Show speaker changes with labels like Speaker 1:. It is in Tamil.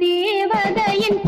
Speaker 1: தேவதையின்